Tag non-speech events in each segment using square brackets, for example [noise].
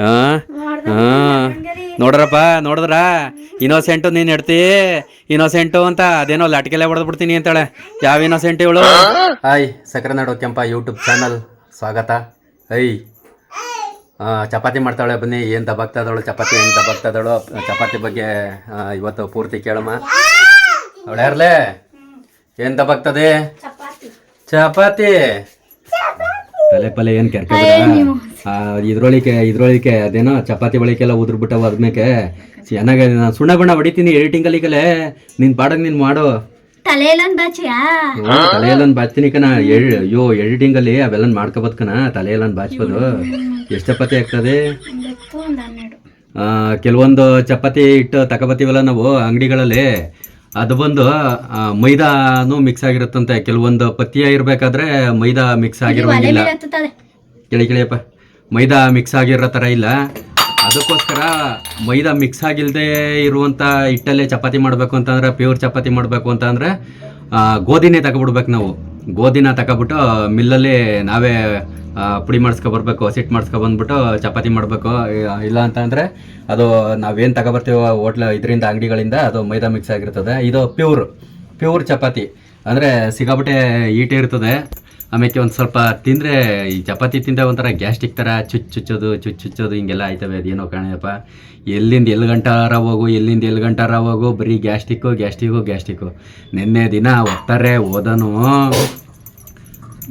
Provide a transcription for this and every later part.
ಹಾ? ಹಾ. ನೋಡ್ರಪ್ಪ ನೋಡಿದ್ರ? ಇನೋಸೆಂಟು ನೀನ್ ಹೆಡ್ತಿ? ಇನೋಸೆಂಟು ಅಂತ ಅದೇನೋ ಲಟ್ಕೆಲೆ ಹೊಡೆದ್ ಬಿಡ್ತೀನಿ ಅಂತಾಳೆ. ಯಾವ ಇನೋಸೆಂಟ್ ಇವಳು? Hi Sakkarenadu Kempa YouTube channel ಸ್ವಾಗತ. ಐ ಚಪಾತಿ ಮಾಡ್ತಾಳೆ ಬನ್ನಿ. ಏನ್ ಇದ್ದಾಳು? ಚಪಾತಿ ಏನ್ ದಬಾಗ್ತಾ ಇದ್ದಾಳು? ಚಪಾತಿ ಬಗ್ಗೆ ಇವತ್ತು ಪೂರ್ತಿ ಕೇಳಮ್ಮ. ಅವಳು ಏನ್ ಏನು ದಬಾಗ್ತದೆ? ಚಪಾತಿ. ತಲೆ ಪಲೆ ಏನ್ ಕೆರ್ಕ ಇದ್ರೊಳಿಕೆ ಇದ್ರೊಳಿಕೆ ಅದೇನೋ ಚಪಾತಿ ಬಳಿಕೆಲ್ಲ ಉದ್ರ ಬಿಟ್ಟವ ಅದ್ಮೇಕೆ ಚೆನ್ನಾಗಿ ನಾನು ಸುಣ್ಣ ಬಣ್ಣ ಹೊಡಿತೀನಿ ಎಡಿಟಿಂಗ್ ಅಲ್ಲಿಕಲೆ ನಿನ್ ಪಾಡಕ್ ನೀನ್ ಮಾಡು. ತಲೆಯಲ್ಲೊಂದ್ ಬಾಚಿಯಾ ತಲೆಯಲ್ಲೊಂದು ಬಾಚ್ತೀನಿ ಕಣ. ಎಳ್ ಅಯ್ಯೋ ಎಡಿಟಿಂಗ್ ಅಲ್ಲಿ ಅವೆಲ್ಲ ಮಾಡ್ಕೋಬೋದು ಕಣ. ತಲೆಯಲ್ಲೊಂದು ಬಾಚ್ಬೋದು. ಎಷ್ಟು ಚಪಾತಿ ಆಗ್ತದೆ? ಕೆಲವೊಂದು ಚಪಾತಿ ಇಟ್ಟು ತಗೋಬತ್ತೀವಲ್ಲ ನಾವು ಅಂಗಡಿಗಳಲ್ಲಿ. ಅದು ಬಂದು ಮೈದಾನು ಮಿಕ್ಸ್ ಆಗಿರುತ್ತಂತೆ. ಕೆಲವೊಂದು ಪತ್ತಿಯ ಇರಬೇಕಾದ್ರೆ ಮೈದಾ ಮಿಕ್ಸ್ ಆಗಿರುವಂಗಿಲ್ಲ. ಕೇಳಿ ಕೇಳಿಯಪ್ಪ. ಮೈದಾ ಮಿಕ್ಸ್ ಆಗಿರೋ ಥರ ಇಲ್ಲ. ಅದಕ್ಕೋಸ್ಕರ ಮೈದಾ ಮಿಕ್ಸ್ ಆಗಿಲ್ಲದೆ ಇರುವಂಥ ಹಿಟ್ಟಲ್ಲೇ ಚಪಾತಿ ಮಾಡಬೇಕು ಅಂತಂದ್ರೆ ಪ್ಯೂರ್ ಚಪಾತಿ ಮಾಡಬೇಕು ಅಂತಂದರೆ ಗೋಧಿನೇ ತಗೊಬಿಡ್ಬೇಕು ನಾವು. ಗೋಧಿನ ತಗೊಬಿಟ್ಟು ಮಿಲ್ಲಲ್ಲಿ ನಾವೇ ಪುಡಿ ಮಾಡಿಸ್ಕೊಬರ್ಬೇಕು ಸಿಟ್ಟು ಮಾಡಿಸ್ಕೊಬಂದ್ಬಿಟ್ಟು ಮಾಡಿಸ್ಕೊ ಬಂದ್ಬಿಟ್ಟು ಚಪಾತಿ ಮಾಡಬೇಕು. ಇಲ್ಲ ಅಂತಂದರೆ ಅದು ನಾವೇನು ತಗೊಬರ್ತೀವೋ ಹೋಟ್ಲ ಇದರಿಂದ, ಅಂಗಡಿಗಳಿಂದ ಅದು ಮೈದಾ ಮಿಕ್ಸ್ ಆಗಿರ್ತದೆ. ಇದು ಪ್ಯೂರ್ ಪ್ಯೂರ್ ಚಪಾತಿ. ಅಂದರೆ ಸಿಗಾಬಿಟ್ಟೆ ಈಟೇ ಇರ್ತದೆ. ಆಮೇಲೆ ಒಂದು ಸ್ವಲ್ಪ ತಿಂದರೆ ಈ ಚಪಾತಿ ತಿಂದರೆ ಒಂಥರ ಗ್ಯಾಸ್ಟಿಕ್ ಥರ ಚುಚ್ಚು ಚುಚ್ಚೋದು ಚುಚ್ ಚುಚ್ಚೋದು ಹಿಂಗೆಲ್ಲ ಆಯ್ತವೆ ಅದೇನೋ ಕಾಣಪ್ಪ ಎಲ್ಲಿಂದ ಎಲ್ಲಿ ಗಂಟಾರ ಹೋಗು, ಎಲ್ಲಿಂದ ಎಲ್ಲಿ ಗಂಟಾರ ಹೋಗು, ಬರೀ ಗ್ಯಾಸ್ಟಿಕ್ಕು ಗ್ಯಾಸ್ಟಿಕ್ಕು ಗ್ಯಾಸ್ಟಿಕ್ಕು ನಿನ್ನೆ ದಿನ ಒತ್ತಾರೆ ಓದನು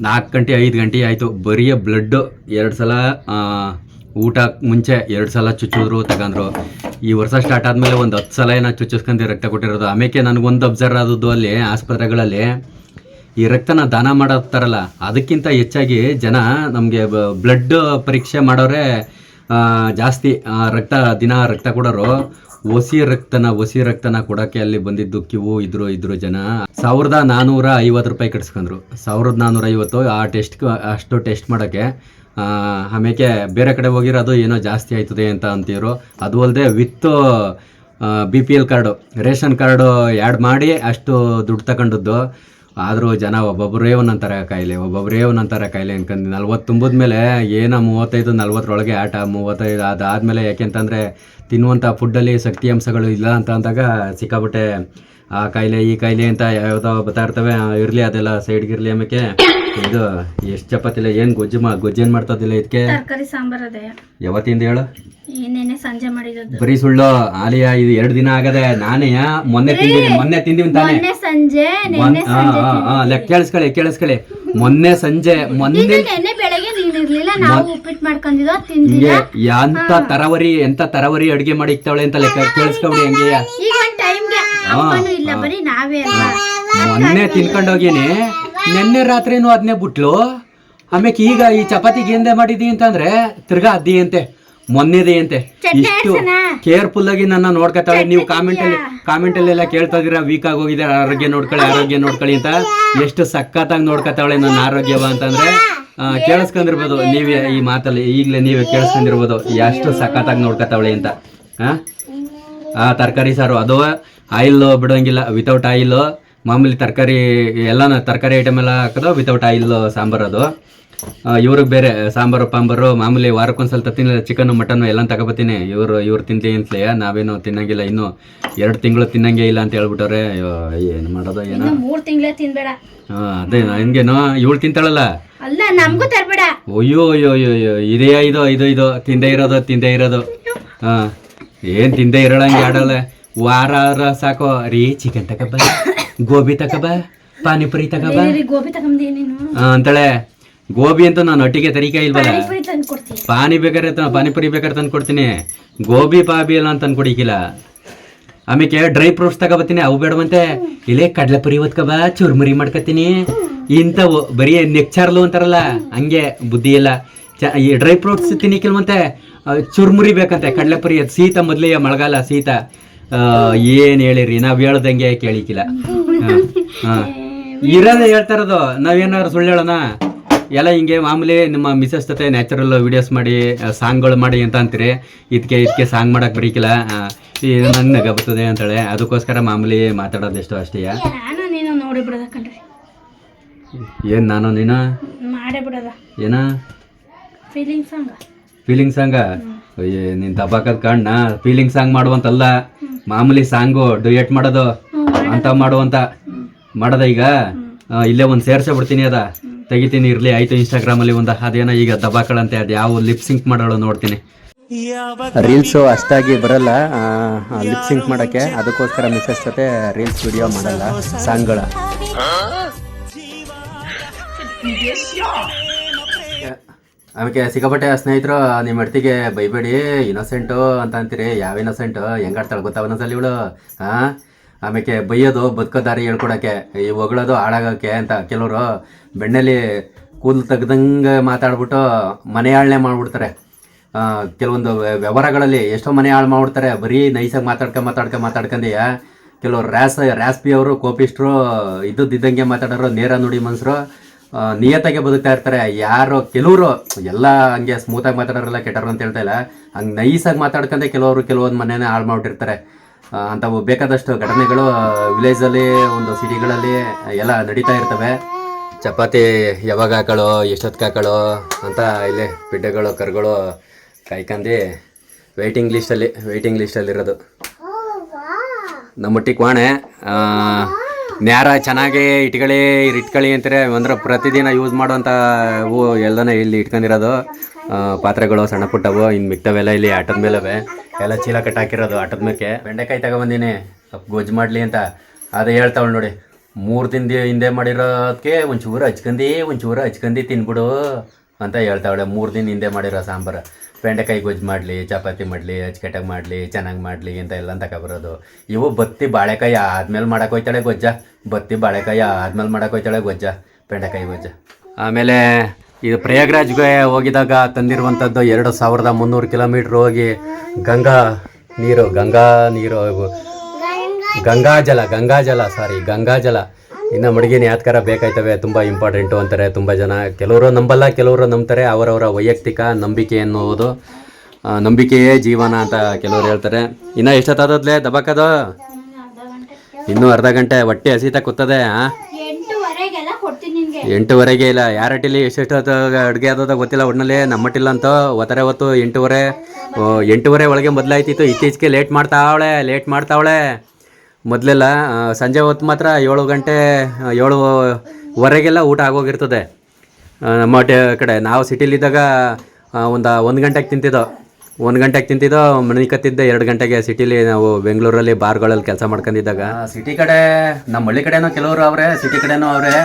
ನಾಲ್ಕು ಗಂಟೆ, ಐದು ಗಂಟೆ ಆಯಿತು. ಬರೀ ಬ್ಲಡ್ಡು ಎರಡು ಸಲ ಊಟ ಮುಂಚೆ ಎರಡು ಸಲ ಚುಚ್ಚಿದ್ರು ತಗೊಂಡ್ರು ಈ ವರ್ಷ ಸ್ಟಾರ್ಟ್ ಆದಮೇಲೆ ಒಂದು ಹತ್ತು ಸಲ ಏನೋ ಚುಚ್ಚಿಸ್ಕೊಂಡು ರಕ್ತ ಕೊಟ್ಟಿರೋದು. ಆಮೇಲೆ ನನಗೊಂದು ಅಬ್ಸರ್ವ್ ಆದದ್ದು ಅಲ್ಲಿ, ಆಸ್ಪತ್ರೆಗಳಲ್ಲಿ. ಈ ರಕ್ತನ ದಾನ ಮಾಡತ್ತಾರಲ್ಲ, ಅದಕ್ಕಿಂತ ಹೆಚ್ಚಾಗಿ ಜನ ನಮಗೆ ಬ್ಲಡ್ ಪರೀಕ್ಷೆ ಮಾಡೋರೆ ಜಾಸ್ತಿ ರಕ್ತ, ದಿನ ರಕ್ತ ಕೊಡೋರು. ಒಸಿ ರಕ್ತನ ಒಸಿ ರಕ್ತನ ಕೊಡೋಕ್ಕೆ ಅಲ್ಲಿ ಬಂದಿದ್ದು ಕಿವು, ಇದ್ರು ಇದ್ರು ಜನ. ಸಾವಿರದ ನಾನ್ನೂರ ಐವತ್ತು ರೂಪಾಯಿ ಕಟ್ಸ್ಕೊಂಡ್ರು. ಸಾವಿರದ ನಾನ್ನೂರ ಐವತ್ತು, ಆ ಟೆಸ್ಟ್, ಅಷ್ಟು ಟೆಸ್ಟ್ ಮಾಡೋಕ್ಕೆ ಆಮೇಲೆ ಬೇರೆ ಕಡೆ ಹೋಗಿರೋದು ಏನೋ ಜಾಸ್ತಿ ಆಯ್ತದೆ ಅಂತ ಅಂತೀರು, ಅದು ಅಲ್ಲದೆ with B P L card, ration card add ಮಾಡಿ ಅಷ್ಟು ದುಡ್ಡು ತಗೊಂಡದ್ದು. ಆದರೂ ಜನ ಒಬ್ಬೊಬ್ಬರೇ ಒಂದೊಂಥರ ಕಾಯಿಲೆ ಒಬ್ಬೊಬ್ಬರೇ ಒಂದೊಂಥರ ಕಾಯಿಲೆ ಅನ್ಕೊಂಡು ನಲ್ವತ್ತು ತುಂಬಿದ ಮೇಲೆ ಏನೋ ಮೂವತ್ತೈದು, ನಲ್ವತ್ತರೊಳಗೆ ಆಟ, ಮೂವತ್ತೈದು ಅದಾದಮೇಲೆ ಯಾಕೆಂತಂದರೆ ತಿನ್ನುವಂಥ ಫುಡ್ಡಲ್ಲಿ ಶಕ್ತಿ ಅಂಶಗಳು ಇಲ್ಲ ಅಂತ ಅಂದಾಗ ಸಿಕ್ಕಾಬಿಟ್ಟೆ ಆ ಕಾಯಿಲೆ ಈ ಕಾಯಿಲೆ ಅಂತ ಯಾವ್ದೋ ಬರ್ತಾ ಇರ್ತವೆ ಇರಲಿ ಅದೆಲ್ಲ ಸೈಡ್ಗಿರ್ಲಿ ಆಮೇಲೆ ಇದು ಎಷ್ಟು ಚಪಾತಿಲ್ಲ ಏನು ಗೊಜ್ಜು ಮಾ ಗೊಜ್ಜು ಏನು ಮಾಡ್ತದಿಲ್ಲ ಇದಕ್ಕೆ ತರಕಾರಿ ಸಾಂಬಾರ್ ಅದೇ. ಯಾವತ್ತಿಂದ ಹೇಳು? ಸಂಜೆ ಮಾಡಿದ್ದು ಬರೀ ಸುಳ್ಳು ಆಲಿಯಾ ಇದು ಎರಡು ದಿನ ಆಗದೆ ನಾನೇ ಮೊನ್ನೆ ತಿಂದಿನಿ ಮೊನ್ನೆ ತಿಂದಿವಿ ತಾನೆ. ಮೊನ್ನೆ ಸಂಜೆ ನೆನ್ನೆ ಸಂಜೆ ಲೆಕ್ಕ ಕೇಳಿಸ್ಕೊಳ್ಳಿ ಕೇಳಿಸ್ಕೊಳ್ಳಿ. ಮೊನ್ನೆ ಸಂಜೆ ಮೊನ್ನೆ ನೆನ್ನೆ ಬೆಳಗ್ಗೆ ನೀನ್ ಇರ್ಲಿಲ್ಲ ನಾವು ಉಪ್ಪಿಟ್ಟು ಮಾಡ್ಕೊಂಡಿದ್ವು ತಿಂದಿಲ್ಲ. ಹಿಂಗೆ ಎಂತ ತರವರಿ ಎಂತ ತರವರಿ ಅಡಿಗೆ ಮಾಡಿ ಇಕ್ತಾವಳೆ ಅಂತ ಲೆಕ್ಕ ಕೇಳಿಸ್ಕೊಳ್ಳಿ ಹಂಗೆ. ಈಗ ಒಂದ್ ಟೈಮ್ಗೆ ಅಮ್ಮನೂ ಇಲ್ಲ ಬರೀ ನಾವೇ ಅಲ್ವಾ? ಮೊನ್ನೆ ತಿನ್ಕೊಂಡೋಗಿನಿ. ನಿನ್ನೆ ರಾತ್ರಿನೂ ಅದನ್ನೇ ಬಿಟ್ಲು. ಆಮೇಲೆ ಈಗ ಈ ಚಪಾತಿಗೆ ಏನ್ದೆ ಮಾಡಿದಿ ಅಂತಂದ್ರೆ ತಿರ್ಗಾ ಅದ್ದಿ ಅಂತೆ ಮೊನ್ನೆದೇ ಅಂತೆ. ಇಷ್ಟು ಕೇರ್ಫುಲ್ ಆಗಿ ನನ್ನ ನೋಡ್ಕೊತಾಳೆ. ನೀವು ಕಾಮೆಂಟ್ ಅಲ್ಲಿ ಕಾಮೆಂಟ್ ಅಲ್ಲೆಲ್ಲ ಕೇಳ್ತಾ ಇದೀರಾ ವೀಕ್ ಆಗಿ ಹೋಗಿದ್ದಾರೆ ಆರೋಗ್ಯ ನೋಡ್ಕೊಳ್ಳಿ ಆರೋಗ್ಯ ನೋಡ್ಕೊಳ್ಳಿ ಅಂತ. ಎಷ್ಟು ಸಖತ್ತಾಗಿ ನೋಡ್ಕೊತಾವಳೆ ನನ್ನ ಆರೋಗ್ಯವ ಅಂತಂದ್ರೆ ಕೇಳಿಸ್ಕೊಂಡಿರ್ಬೋದು ನೀವೇ ಈ ಮಾತಲ್ಲಿ ಈಗಲೇ ನೀವೇ ಕೇಳಿಸ್ಕೊಂಡಿರ್ಬೋದು ಎಷ್ಟು ಸಖತ್ತಾಗಿ ನೋಡ್ಕೊತಾವಳೆ ಅಂತ. ಹಾ ಆ ತರಕಾರಿ ಸಾರು. ಅದು ಆಯಿಲ್ ಬಿಡೋಂಗಿಲ್ಲ ವಿತೌಟ್ ಆಯಿಲ್. ಮಾಮೂಲಿ ತರಕಾರಿ ಎಲ್ಲನ ತರಕಾರಿ ಐಟಮ್ ಎಲ್ಲ ಹಾಕೋದು ವಿತೌಟ್ ಆಯಿಲ್ ಸಾಂಬಾರು ಅದು. ಇವ್ರಿಗೆ ಬೇರೆ ಸಾಂಬಾರು ಪಾಂಬಾರು ಮಾಮೂಲಿ ವಾರಕ್ಕೊಂದ್ಸಲ ತಿನ್ನ ಚಿಕನ್ ಮಟನ್ ಎಲ್ಲ ತಗೋಬತ್ತೀನಿ. ಇವರು ಇವ್ರು ತಿಂತೀನಿ ಅಂತಲೇ ನಾವೇನು ತಿನ್ನಂಗಿಲ್ಲ. ಇನ್ನು ಎರಡು ತಿಂಗಳು ತಿನ್ನಂಗೆ ಇಲ್ಲ ಅಂತ ಹೇಳ್ಬಿಟ್ಟವ್ರೆ ಅಯ್ಯೋ ಏನು ಮಾಡೋದು ಏನೋ. ಮೂರ್ ತಿಂಗಳೇ ತಿನ್ಬೇಡ. ಹಾಂ ಅದೇ ಹಂಗೇನೋ ಇವಳು ತಿಂತಾಳಲ್ಲ? ಅಲ್ಲ ನಮಗೂ ತರಬೇಡ. ಅಯ್ಯೋ ಅಯ್ಯೋ ಅಯ್ಯೋ ಅಯ್ಯೋ ಇದೇ ಇದು ಇದು ಇದು. ತಿಂದೇ ಇರೋದು ತಿಂದೇ ಇರೋದು. ಹಾಂ ಏನ್ ತಿಂದೇ ಇರೋಳಂಗೆ ಆಡಲ್ಲ ವಾರ ಆದ್ರ ಸಾಕು ರೀ ಚಿಕನ್ ತಗಬ ಗೋಬಿ ತಗಬ ಪಾನಿಪುರಿ ತಗಬ ಬೇರೆ ಗೋಬಿ ಅಂತಳೆ ಗೋಬಿ ಅಂತ ನಾನು ಒಟ್ಟಿಗೆ ತರಿಕ ಇಲ್ವಲ್ಲ? ತಂದು ಪಾನಿ ಬೇಕಾದ್ರೆ ಪಾನಿಪುರಿ ಬೇಕಾದ್ರೆ ತಂದು ಕೊಡ್ತೀನಿ. ಗೋಬಿ ಪಾಬಿ ಎಲ್ಲ ಅಂತ ಕೊಡಿಕಿಲ್ಲ ಆಮೇಲೆ ಡ್ರೈ ಫ್ರೂಟ್ಸ್ ತಗೋಬತ್ತೀನಿ ಅವು ಬೇಡವಂತೆ. ಇಲ್ಲೇ ಕಡ್ಲೆಪುರಿ ಒತ್ಕಬ ಚುರ್ಮುರಿ ಮಾಡ್ಕೊತೀನಿ ಇಂಥವು ಬರೀ ನೆಕ್ಚಾರ್ಲು ಅಂತಾರಲ್ಲ ಹಂಗೆ ಬುದ್ಧಿ ಇಲ್ಲ. ಚ ಈ ಡ್ರೈ ಫ್ರೂಟ್ಸ್ ತಿನ್ನಿಕಿಲ್ವಂತೆ ಆ, ಚುರ್ಮುರಿ ಬೇಕಂತೆ ಕಡಲೆಪುರಿ ಅದು ಸೀತ ಮೊದಲೇ ಮಳೆಗಾಲ ಶೀತ ಏನು ಹೇಳಿರಿ? ನಾವು ಹೇಳ್ದಂಗೆ ಕೇಳಿಕಿಲ್ಲ. [laughs] ಹಾಂ ಇರೋದೇ ಹೇಳ್ತಾರದು ನಾವೇನಾದ್ರು ಸುಳ್ಳು ಹೇಳೋಣ ಎಲ್ಲ ಹಿಂಗೆ ಮಾಮೂಲಿ ನಿಮ್ಮ ಮಿಸಸ್ ಜೊತೆ ನ್ಯಾಚುರಲ್ ವಿಡಿಯೋಸ್ ಮಾಡಿ ಸಾಂಗ್ಗಳು ಮಾಡಿ ಅಂತ ಅಂತೀರಿ. ಇದಕ್ಕೆ ಇದಕ್ಕೆ ಸಾಂಗ್ ಮಾಡಕ್ಕೆ ಬರೀಕಿಲ್ಲ. ಇದು ನಂಗೆ ಬರ್ತದೆ ಅಂತಾಳೆ. ಅದಕ್ಕೋಸ್ಕರ ಮಾಮೂಲಿ ಮಾತಾಡೋದೆಷ್ಟು ಅಷ್ಟೇ. ನಾನು ನೀನು ನೋಡಿ ಬಿಡೋದ ಕಣ್ರಿ. ಏನು ನಾನು ನೀನು? ಏನ? ಫೀಲಿಂಗ್ ಸಾಂಗ ಫೀಲಿಂಗ್ ಸಾಂಗ ನೀನ್ ದಬ್ಬಾಕದ್ ಕಣ್ಣ. ಫೀಲಿಂಗ್ ಸಾಂಗ್ ಮಾಡುವಂತಲ್ಲ. ಮಾಮೂಲಿ ಸಾಂಗು ಡುಯೆಟ್ ಮಾಡೋದು ಅಂತ ಮಾಡುವಂತ ಮಾಡದ ಈಗ? ಇಲ್ಲೇ ಒಂದು ಸೇರ್ಸೇ ಬಿಡ್ತೀನಿ ಅದ ತೆಗಿತೀನಿ ಇರ್ಲಿ ಆಯ್ತು ಇನ್ಸ್ಟಾಗ್ರಾಮ್ ಅಲ್ಲಿ ಒಂದು ಅದೇನೋ ಈಗ ದಬಾಕಳಂತೆ ಅದು ಯಾವ ಲಿಪ್ ಸಿಂಕ್ ಮಾಡೋಳು ನೋಡ್ತೀನಿ. ರೀಲ್ಸು ಅಷ್ಟಾಗಿ ಬರಲ್ಲ ಲಿಪ್ ಸಿಂಕ್ ಮಾಡಕ್ಕೆ. ಅದಕ್ಕೋಸ್ಕರ ಮಿಸಸ್ ಜೊತೆ ರೀಲ್ಸ್ ವಿಡಿಯೋ ಮಾಡಲ್ಲ ಸಾಂಗ್ಗಳ. ಆಮೇಲೆ ಸಿಕ್ಕಾಪಟ್ಟೆ ಸ್ನೇಹಿತರು ನಿಮ್ಮ ಹೆಡ್ತಿಗೆ ಬೈಬೇಡಿ ಇನ್ನೋಸೆಂಟು ಅಂತ ಅಂತೀರಿ. ಯಾವ ಇನ್ನೋಸೆಂಟು ಹೆಂಗಾಡ್ತಾಳೆ ಗೊತ್ತಾ ಒಂದೊಂದ್ಸಲಿ ಇವಳು. ಹಾಂ ಆಮೇಲೆ ಬೈಯೋದು, ಬದುಕೋ ದಾರಿ ಹೇಳ್ಕೊಡೋಕ್ಕೆ. ಈ ಹೊಗಳೋದು ಹಾಳಾಗೋಕ್ಕೆ ಅಂತ ಕೆಲವರು ಬೆಣ್ಣೆಲಿ ಕೂದಲು ತೆಗ್ದಂಗೆ ಮಾತಾಡ್ಬಿಟ್ಟು ಮನೆ ಹಾಳನೆ ಮಾಡಿಬಿಡ್ತಾರೆ. ಕೆಲವೊಂದು ವ್ಯವಹಾರಗಳಲ್ಲಿ ಎಷ್ಟೋ ಮನೆ ಹಾಳು ಮಾಡ್ಬಿಡ್ತಾರೆ. ಬರೀ ನೈಸಾಗಿ ಮಾತಾಡ್ಕೊ ಮಾತಾಡ್ಕೊ ಮಾತಾಡ್ಕೊಂಡೆಯ ಕೆಲವರು ರ್ಯಾಸ್ ರ್ಯಾಸ್ಪಿ ಅವರು ಕೋಪಿಸ್ಟ್ರು ಇದ್ದದ್ದಿದ್ದಂಗೆ ಮಾತಾಡೋರು, ನೇರ ನುಡಿ ಮನ್ಸರು. ನಿಯತ್ತಾಗೆ ಬದುಕ್ತಾ ಇರ್ತಾರೆ. ಯಾರು ಕೆಲವರು ಎಲ್ಲ ಹಂಗೆ ಸ್ಮೂತಾಗಿ ಮಾತಾಡೋರೆಲ್ಲ ಕೆಟ್ಟರು ಅಂತ ಹೇಳ್ತಾ ಇಲ್ಲ. ಹಂಗೆ ನೈಸಾಗಿ ಮಾತಾಡ್ಕೊಂಡೆ ಕೆಲವರು ಕೆಲವೊಂದು ಮನೆಯೇ ಹಾಳು ಮಾಡಿರ್ತಾರೆ ಅಂಥವು ಬೇಕಾದಷ್ಟು ಘಟನೆಗಳು ವಿಲೇಜಲ್ಲಿ ಒಂದು ಸಿಟಿಗಳಲ್ಲಿ ಎಲ್ಲ ನಡೀತಾ ಇರ್ತವೆ. ಚಪಾತಿ ಯಾವಾಗ ಹಾಕೊಳ್ಳೋ ಎಷ್ಟೊತ್ತಿಗೆ ಹಾಕೊಳ್ಳೋ ಅಂತ ಇಲ್ಲಿ ಪಿಡ್ಡೆಗಳು ಕರುಗಳು ಕಾಯ್ಕಂಡು ವೆಯ್ಟಿಂಗ್ ಲಿಸ್ಟಲ್ಲಿ ವೆಯ್ಟಿಂಗ್ ಲಿಸ್ಟಲ್ಲಿರೋದು ನಮ್ಮೊಟ್ಟಿಗೆ ಕ್ವಾಣೆ ಆ, ನ್ಯಾರ ಚೆನ್ನಾಗಿ ಇಟ್ಕೊಳ್ಳಿ ಇಟ್ಕೊಳ್ಳಿ ಅಂತಾರೆ. ಅಂದ್ರೆ ಪ್ರತಿದಿನ ಯೂಸ್ ಮಾಡುವಂಥ ಹೂ ಎಲ್ಲನ ಇಲ್ಲಿ ಇಟ್ಕೊಂಡಿರೋದು. ಪಾತ್ರೆಗಳು ಸಣ್ಣ ಪುಟ್ಟವು ಇನ್ನು ಮಿಕ್ತವೆಲ್ಲ ಇಲ್ಲಿ ಆಟದ ಮೇಲವೆ. ಎಲ್ಲ ಚೀಲ ಕಟ್ಟಾಕಿರೋದು ಆಟದ ಮೇಲೆ ಬೆಂಡೆಕಾಯಿ ತಗೊಬಂದಿನಿ ಸ್ವಲ್ಪ ಗೊಜ್ಜು ಮಾಡಲಿ ಅಂತ. ಅದು ಹೇಳ್ತಾವಳು ನೋಡಿ. ಮೂರು ದಿನ ಹಿಂದೆ ಮಾಡಿರೋದಕ್ಕೆ ಒಂಚೂರು ಹಚ್ಕಂದು ಒಂಚೂರು ಹಚ್ಕಂದು ತಿನ್ಬಿಡು ಅಂತ ಹೇಳ್ತಾವಳೆ. ಮೂರು ದಿನ ಹಿಂದೆ ಮಾಡಿರೋ ಸಾಂಬಾರು. ಬೆಂಡೆಕಾಯಿ ಗೊಜ್ಜು ಮಾಡಲಿ, ಚಪಾತಿ ಮಾಡಲಿ ಅಚ್ಚಕಟ್ಟಾಗಿ ಮಾಡಲಿ, ಚೆನ್ನಾಗಿ ಮಾಡಲಿ ಅಂತ ಎಲ್ಲ ತಗೊಬರೋದು ಇವು ಬತ್ತಿ ಬಾಳೆಕಾಯಿ ಆದ್ಮೇಲೆ ಮಾಡೋಕೆ ಹೋಯ್ತಾಳೆ ಗೊಜ್ಜ. ಬತ್ತಿ ಬಾಳೆಕಾಯಿ ಆದ್ಮೇಲೆ ಮಾಡೋಕೆ ಹೋಯ್ತಾಳೆ ಗೊಜ್ಜ, ಬೆಂಡೆಕಾಯಿ ಗೊಜ್ಜ. ಆಮೇಲೆ ಇದು ಪ್ರಯಾಗ್ರಾಜ್ಗೆ ಹೋಗಿದಾಗ ತಂದಿರುವಂಥದ್ದು ಎರಡು ಸಾವಿರದ ಮುನ್ನೂರು ಕಿಲೋಮೀಟ್ರ್ ಹೋಗಿ ಗಂಗಾ ನೀರು ಗಂಗಾ ನೀರು ಗಂಗಾಜಲ ಗಂಗಾಜಲ ಸಾರಿ ಗಂಗಾಜಲ ಇನ್ನು ಮಡಗಿನ ಯಾತ್ಕಾರ ಬೇಕಾಯ್ತವೆ ತುಂಬ ಇಂಪಾರ್ಟೆಂಟು ಅಂತಾರೆ. ತುಂಬ ಜನ ಕೆಲವರು ನಂಬಲ್ಲ ಕೆಲವರು ನಂಬ್ತಾರೆ. ಅವರವರ ವೈಯಕ್ತಿಕ ನಂಬಿಕೆ ಎನ್ನುವುದು ನಂಬಿಕೆಯೇ ಜೀವನ ಅಂತ ಕೆಲವರು ಹೇಳ್ತಾರೆ. ಇನ್ನು ಎಷ್ಟೊತ್ತಾದದ್ಲೆ ದಬಾಕದು? ಇನ್ನೂ ಅರ್ಧ ಗಂಟೆ ಹೊಟ್ಟೆ ಹಸಿತ ಕೂತದೆ ಎಂಟುವರೆಗೆ ಇಲ್ಲ. ಯಾರಟ್ಟಿಲಿ ಎಷ್ಟೆಷ್ಟು ಅಡುಗೆ ಆದದ ಗೊತ್ತಿಲ್ಲ. ಒಟ್ಟಿನಲ್ಲಿ ನಮ್ಮಟ್ಟಿಲ್ಲ ಅಂತ ಒತ್ತಾರೆ ಹೊತ್ತು ಎಂಟೂವರೆ ಎಂಟೂವರೆ ಒಳಗೆ ಮೊದಲಾಯ್ತಿತ್ತು ಇತ್ತೀಚೆಗೆ ಲೇಟ್ ಮಾಡ್ತಾವಳೆ ಲೇಟ್ ಮಾಡ್ತಾವಳೆ. ಮೊದಲೆಲ್ಲ ಸಂಜೆ ಹೊತ್ತು ಮಾತ್ರ ಏಳು ಗಂಟೆ ಏಳು ಏಳುವರೆಗೆಲ್ಲ ಊಟ ಆಗೋಗಿರ್ತದೆ. ನಮ್ಮ ಕಡೆ ನಾವು ಸಿಟಿಲಿದ್ದಾಗ ಒಂದು ಒಂದು ಗಂಟೆಗೆ ತಿಂತಿದ್ದೋ, ಒಂದು ಗಂಟೆಗೆ ತಿಂತಿದ್ದೋ, ಮನೆ ಕತ್ತಿದ್ದೆ ಎರಡು ಗಂಟೆಗೆ ಸಿಟಿಲಿ ನಾವು ಬೆಂಗಳೂರಲ್ಲಿ ಬಾರ್ಗಳಲ್ಲಿ ಕೆಲಸ ಮಾಡ್ಕೊಂಡಿದ್ದಾಗ ಸಿಟಿ ಕಡೆ, ನಮ್ಮ ಹಳ್ಳಿ ಕಡೆನೂ ಕೆಲವರು ಅವರೇ, ಸಿಟಿ ಕಡೆನೂ ಅವರೇ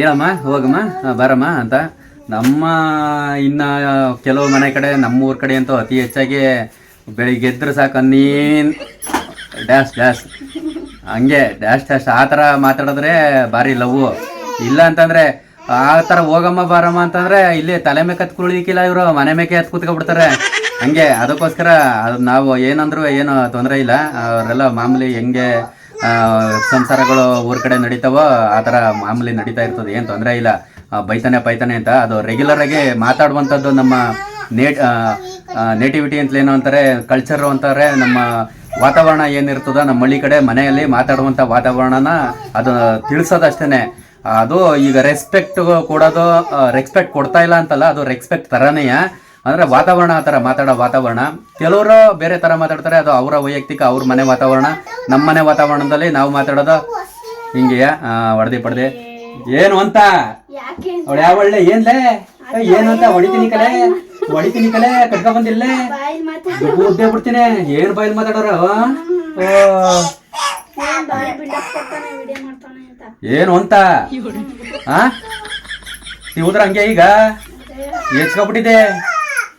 ಹೇಳಮ್ಮ, ಹೋಗಮ್ಮ ಬಾರಮ್ಮ ಅಂತ. ನಮ್ಮ, ಇನ್ನು ಕೆಲವು ಮನೆ ಕಡೆ, ನಮ್ಮೂರ ಕಡೆ ಅಂತೂ ಅತಿ ಹೆಚ್ಚಾಗಿ ಬೆಳಿಗ್ಗೆ ಎದ್ರೆ ಸಾಕು, ನೀನ್ ಡ್ಯಾಶ್ ಡ್ಯಾಶ್ ಹಂಗೆ ಡ್ಯಾಶ್ ಡ್ಯಾಶ್ ಆ ಥರ ಮಾತಾಡಿದ್ರೆ ಭಾರಿ ಲವ್ ಇಲ್ಲ ಅಂತಂದ್ರೆ, ಆ ಥರ ಹೋಗಮ್ಮ, ಬಾರಮ್ಮ ಅಂತಂದ್ರೆ, ಇಲ್ಲಿ ತಲೆ ಮೇಲೆ ಕತ್ ಕುಳಿಕಿಲ್ಲ ಇವರು, ಮನೆ ಮೇಕೆ ಹತ್ ಕೂತ್ಕೊಬಿಡ್ತಾರೆ. ಹಂಗೆ, ಅದಕ್ಕೋಸ್ಕರ ಅದು ನಾವು ಏನಂದ್ರು ಏನು ತೊಂದರೆ ಇಲ್ಲ. ಅವರೆಲ್ಲ ಮಾಮೂಲಿ ಹೆಂಗೆ ಸಂಸಾರಗಳು ಊರ ಕಡೆ ನಡೀತಾವೋ, ಆ ಥರ ಮಾಮೂಲಿ ನಡೀತಾ ಇರ್ತದೆ. ಏನು ತೊಂದರೆ ಇಲ್ಲ. ಬೈತಾನೆ ಪೈತಾನೆ ಅಂತ. ಅದು ರೆಗ್ಯುಲರ್ ಆಗಿ ಮಾತಾಡುವಂಥದ್ದು ನಮ್ಮ ನೇಟ್ ನೇಟಿವಿಟಿ ಏನೋ ಅಂತಾರೆ ಕಲ್ಚರು ಅಂತಾರೆ, ನಮ್ಮ ವಾತಾವರಣ ಏನಿರ್ತದ ನಮ್ಮ ಹಳ್ಳಿ ಕಡೆ ಮನೆಯಲ್ಲಿ ಮಾತಾಡುವಂಥ ವಾತಾವರಣನ ಅದು ತಿಳಿಸೋದಷ್ಟೇ ಅದು ಈಗ ರೆಸ್ಪೆಕ್ಟ್ ಕೊಡೋದು ರೆಸ್ಪೆಕ್ಟ್ ಕೊಡ್ತಾ ಇಲ್ಲ ಅಂತಲ್ಲ ಅದು ರೆಸ್ಪೆಕ್ಟ್ ಥರನೇ ಅಂದ್ರೆ ವಾತಾವರಣ ಆ ಥರ ಮಾತಾಡೋ ವಾತಾವರಣ. ಕೆಲವರು ಬೇರೆ ಥರ ಮಾತಾಡ್ತಾರೆ ಅದು ಅವರ ವೈಯಕ್ತಿಕ ಅವ್ರ ಮನೆ ವಾತಾವರಣ. ನಮ್ಮ ಮನೆ ವಾತಾವರಣದಲ್ಲಿ ನಾವು ಮಾತಾಡೋದು ಹಿಂಗೆಯಾ ಹೊಡೆದಿ ಪಡೆದೆ. ಏನು ಅಂತ? ಅವಳು ಯಾವ ಒಳ್ಳೆ ಏನ್ಲೇ? ಏ, ಹೊಡಿತಿ ಅಂತ ಹೊಡಿತೀನಿ ಕಲೆ? ಹೊಡಿತೀನಿ ಕಲೆ ಕಟ್ಕ ಬಂದಿಲ್ಲ? ಉದ್ದೇ ಬಿಡ್ತೀನಿ. ಏನ್ ಬಾಯಿಲ್ ಮಾತಾಡೋರ? ಏನ್ ಅಂತ. ಏನು ಅಂತ? ಆ? ನೀ ಉದ್ರ ಹಂಗೆ ಈಗ? ಹೆಚ್ಕೊಬಿಟ್ಟಿದೆ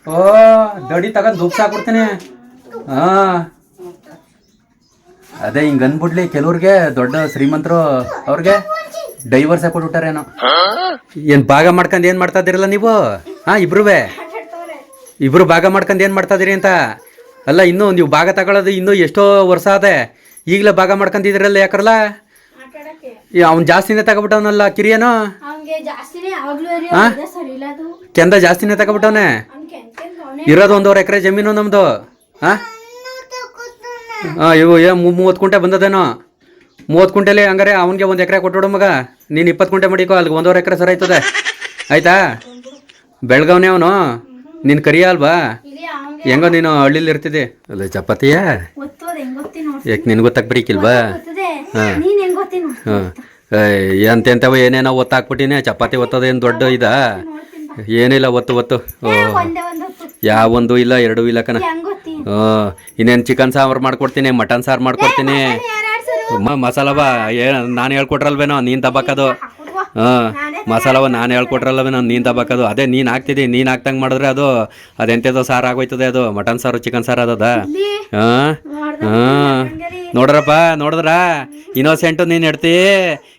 ಓ ದಡಿ ತಗೊಂಡ್ ದುಪ್ಸ ಹಾಕ್ಬಿಡ್ತೀನಿ ಹಾ ಅದೇ ಹಿಂಗ ಅಂದ್ಬಿಡ್ಲಿ ಕೆಲವ್ರಿಗೆ ದೊಡ್ಡ ಶ್ರೀಮಂತರು ಅವ್ರಿಗೆ. ಡೈವರ್ಸ್ ಹಾಕೊಟ್ಬಿಟ್ಟಾರೇನೋ ಏನ್ ಭಾಗ ಮಾಡ್ಕೊಂಡ್ ಏನ್ ಮಾಡ್ತಾ ಇದ್ದೀರಲ್ಲ ನೀವು? ಹಾ ಇಬ್ರುವೆ? ಇಬ್ರು ಭಾಗ ಮಾಡ್ಕೊಂಡ್ ಏನ್ ಮಾಡ್ತಾ ಇದೀರಿ ಅಂತ? ಅಲ್ಲ ಇನ್ನೂ ನೀವು ಭಾಗ ತಗೊಳ್ಳೋದು ಇನ್ನೂ ಎಷ್ಟೋ ವರ್ಷ ಅದೇ ಈಗಲೇ ಭಾಗ ಮಾಡ್ಕೊಂಡಿದ್ರಲ್ಲ ಯಾಕರಲ್ಲ ಅವ್ನ್ ಅವ್ನು ಜಾಸ್ತಿನೇ ತಗೊಬಿಟ್ಟವನಲ್ಲ ಕಿರಿಯನೋ? ಹಾಂ ಜಾಸ್ತಿನೇ ಯಾವಾಗ್ಲೂ ಆ? ಸರಿ ಇಲ್ಲ ಅದು ಕೆಂದ ಜಾಸ್ತಿನೇ ತಗೊಬಿಟ್ಟವನೆ? ಇರೋದು ಒಂದೂವರೆ ಎಕರೆ ಜಮೀನು ನಮ್ದು. ಹಾ? ಹಾಂ ಇವು ಏ ಮೂ- ಮೂವತ್ತು ಕುಂಟೆ ಬಂದದೇನೋ? ಮೂವತ್ತು ಕುಂಟೆಲಿ ಹಂಗಾರೆ ಅವನಿಗೆ ಒಂದು ಎಕರೆ ಕೊಟ್ಬಿಡು ಮಗ. ನೀನು ಇಪ್ಪತ್ತು ಕುಂಟೆ ಮಡಿಕೋ ಅಲ್ಲಿಗೆ ಒಂದೂವರೆ ಎಕರೆ ಸರಿ ಆಯ್ತದೆ. ಆಯ್ತಾ? ಬೆಳಗಾವ್ನೆ ಅವನು. ನೀನು ಕರಿಯ ಅಲ್ವಾ? ಇಲ್ಲಿ ಅವ್ನ್ಗೆ ಹೆಂಗೋ ನೀನು ಹಳ್ಳಿಲಿ ಇರ್ತಿದ್ದೆ. ಅಲ್ಲ ಚಪಾತಿಯ? ಯಾಕೆ ನಿನ್ಗೆ ಗೊತ್ತಾಕ್ ಹಾಂ. ಹಾಂ. ಎಂತೆಂಥವು ಏನೇನೋ ಒತ್ತಾಕ್ಬಿಟ್ಟಿನಿ. ಚಪಾತಿ ಒತ್ತೋದೇನು ದೊಡ್ಡ ಇದ? ಏನಿಲ್ಲ ಒತ್ತು ಒತ್ತು. ಓ, ಒಂದು ಒಂದ್ ಯಾವೊಂದು ಇಲ್ಲ ಎರಡೂ ಇಲ್ಲ ಕಣ. ಹಾಂ ಹ್ಞೂ ಇನ್ನೇನು ಚಿಕನ್ ಸಾಂಬಾರು ಮಾಡ್ಕೊಡ್ತೀನಿ ಮಟನ್ ಸಾರು ಮಾಡ್ಕೊಡ್ತೀನಿ. ಮಸಾಲವ ಏ ನಾನು ಹೇಳ್ಕೊಟ್ರಲ್ವೇನೋ ನೀನು ತಬಾಕದು? ಹಾ ಮಸಾಲವ ನಾನು ಹೇಳ್ಕೊಟ್ರಲ್ಲವೇನೋ ನೀನು ತಬಾಕದು? ಅದೇ ನೀನು ಹಾಕ್ತಿದ್ದಿ ನೀನು ಹಾಕ್ದಂಗೆ ಮಾಡಿದ್ರೆ ಅದು ಅದೆಂಥದ್ದು ಸಾರು ಆಗೋಯ್ತದೆ ಅದು ಮಟನ್ ಸಾರು ಚಿಕನ್ ಸಾರು ಅದದ? ಹಾಂ ಹಾಂ. ನೋಡ್ರಪ್ಪ ನೋಡಿದ್ರ? ಇನ್ನೋಸೆಂಟು ನೀನು ಇಡ್ತಿ?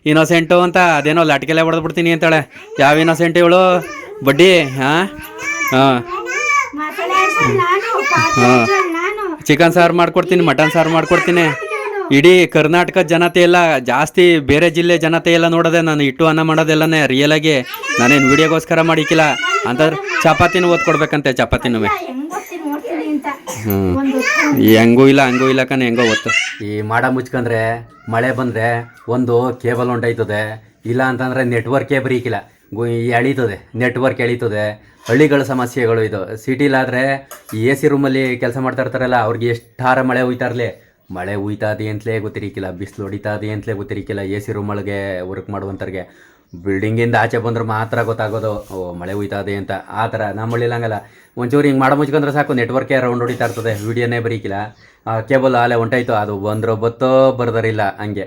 ಇನ್ನೋಸೆಂಟು ಅಂತ ಅದೇನೋ ಲಟ್ಕೆಲೆ ಹೊಡೆದ್ಬಿಡ್ತೀನಿ ಅಂತಾಳೆ. ಯಾವ ಇನ್ನೋಸೆಂಟ್ ಇವಳು? ಬಡ್ಡಿ ಹಾಂ? ಹಾಂ. ಹಾಂ. ಚಿಕನ್ ಸಾರು ಮಾಡ್ಕೊಡ್ತೀನಿ ಮಟನ್ ಸಾರು ಮಾಡ್ಕೊಡ್ತೀನಿ. ಇಡೀ ಕರ್ನಾಟಕ ಜನತೆ ಎಲ್ಲ, ಜಾಸ್ತಿ ಬೇರೆ ಜಿಲ್ಲೆ ಜನತೆ ಎಲ್ಲ ನೋಡೋದೆ ನಾನು ಇಟ್ಟು ಅನ್ನ ಮಾಡೋದೆಲ್ಲನೇ ರಿಯಲ್ ಆಗಿ ನಾನೇನು ವಿಡಿಯೋಗೋಸ್ಕರ ಮಾಡಿಕ್ಕಿಲ್ಲ ಅಂತಂದ್ರೆ ಚಪಾತಿನೂ ಓದ್ಕೊಡ್ಬೇಕಂತೆ ಚಪಾತಿನೂ ಹ್ಞೂ ಹೆಂಗೂ ಇಲ್ಲ, ಹಂಗೂ ಇಲ್ಲ ಕಣ, ಹೆಂಗೋ ಗೊತ್ತು. ಈ ಮಾಡ ಮುಚ್ಕೊಂಡ್ರೆ ಮಳೆ ಬಂದರೆ ಒಂದು ಕೇಬಲ್ ಹೊಂಟೈತದೆ. ಇಲ್ಲ ಅಂತಂದರೆ ನೆಟ್ವರ್ಕೇ ಬರೀಕಿಲ್ಲ. ಗು ಎಳೀತದೆ ನೆಟ್ವರ್ಕ್ ಎಳೀತದೆ ಹಳ್ಳಿಗಳ ಸಮಸ್ಯೆಗಳು ಇದು. ಸಿಟಿಲಾದರೆ ಎ ಸಿ ರೂಮಲ್ಲಿ ಕೆಲಸ ಮಾಡ್ತಾ ಇರ್ತಾರಲ್ಲ, ಅವ್ರಿಗೆ ಹಾರ ಮಳೆ ಹೋಯ್ತಾ ಮಳೆ ಉಯ್ತಾದೆ ಅಂತಲೇ ಗೊತ್ತಿರಿಕಿಲ್ಲ, ಬಿಸಿಲು ಹೊಡಿತಾದೆ ಅಂತಲೇ ಗೊತ್ತಿರಿಕಿಲ್ಲ ಎ ಸಿ ರೂಮ್ ಒಳಗೆ ವರ್ಕ್ ಮಾಡುವಂಥವ್ರಿಗೆ ಬಿಲ್ಡಿಂಗಿಂದ ಆಚೆ ಬಂದ್ರೆ ಮಾತ್ರ ಗೊತ್ತಾಗೋದು, ಓ, ಮಳೆ ಉಯ್ತಾದೆ ಅಂತ. ಆ ಥರ ನಮ್ಮ ಹಳ್ಳಿಲಿ ಹಂಗಲ್ಲ ಒಂಚೂರು ಹಿಂಗೆ ಮಾಡ ಮುಚ್ಕೊಂಡ್ರೆ ಸಾಕು ನೆಟ್ವರ್ಕೇ ರೌಂಡ್ ಹೊಡಿತಾ ಇರ್ತದೆ, ವಿಡಿಯೋನೇ ಬರೀಕಿಲ್ಲ. ಕೇಬಲ್ ಆಲೆ ಹೊಂಟಾಯ್ತು, ಅದು ಬಂದ್ರೋ ಬತ್ತೋ ಬರ್ದರಿಲ್ಲ, ಹಂಗೆ.